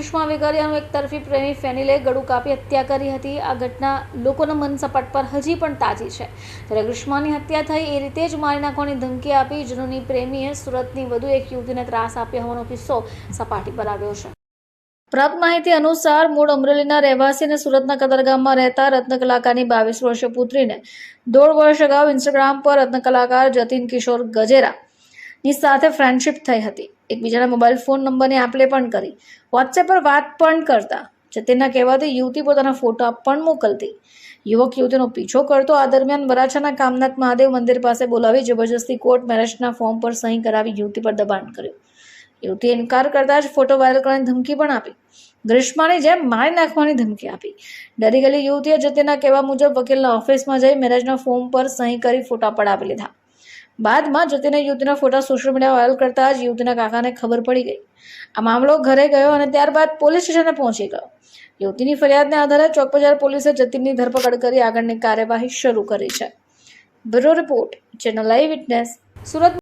વેકરિયાનું એક તરફી પ્રેમી ફેનિલે ગળું કાપી હત્યા કરી હતી. આ ઘટના લોકોના મન સપાટ પર હજી પણ તાજી છે. ત્યારે ગ્રીષ્માની હત્યા થઈ એ રીતે જ મારી નાખવાની ધમકી આપી જુનૂની પ્રેમીએ સુરતની વધુ એક યુવતીને ત્રાસ આપ્યો હોવાનો કિસ્સો સપાટી પર આવ્યો છે. પ્રાપ્ત માહિતી અનુસાર મૂળ અમરેલીના રહેવાસી અને સુરતના કદરગામમાં રહેતા રત્ન કલાકારની બાવીસ વર્ષીય પુત્રીને દોઢ વર્ષ અગાઉ ઇન્સ્ટાગ્રામ પર રત્નકલાકાર જતીન કિશોર ગજેરા ની સાથે ફ્રેન્ડશિપ થઈ હતી. એકબીજાના મોબાઈલ ફોન નંબરની આપલે પણ કરી. વોટ્સએપ પર વાત પણ કરતા. જતીનના કહેવાથી યુવતી પોતાના ફોટા પણ મોકલતી. યુવક યુવતીનો પીછો કરતો, આ દરમિયાન વરાછાના કામનાથ મહાદેવ મંદિર પાસે બોલાવી જબરજસ્તી કોર્ટ મેરેજના ફોર્મ પર સહી કરાવી યુવતી પર દબાણ કર્યું. યુવતીએ ઇનકાર કરતા જ ફોટો વાયરલ કરવાની ધમકી પણ આપી. ગ્રીષ્માની જેમ મારી નાખવાની ધમકી આપી. ડરી ગયેલી યુવતીએ જતીના કહેવા મુજબ વકીલના ઓફિસમાં જઈ મેરેજના ફોર્મ પર સહી કરી ફોટા પડાવી લીધા. બાદમાં જતીને યુવતીના ફોટા સોશિયલ મીડિયા વાયરલ કરતા જ યુવતીના કાકાને ખબર પડી ગઈ. આ મામલો ઘરે ગયો અને ત્યારબાદ પોલીસ સ્ટેશને પહોંચી ગયો. યુવતીની ફરિયાદને આધારે ચોકબજાર પોલીસે જતીનની ધરપકડ કરી આગળની કાર્યવાહી શરૂ કરી છે. Bureau report channel live witness Surat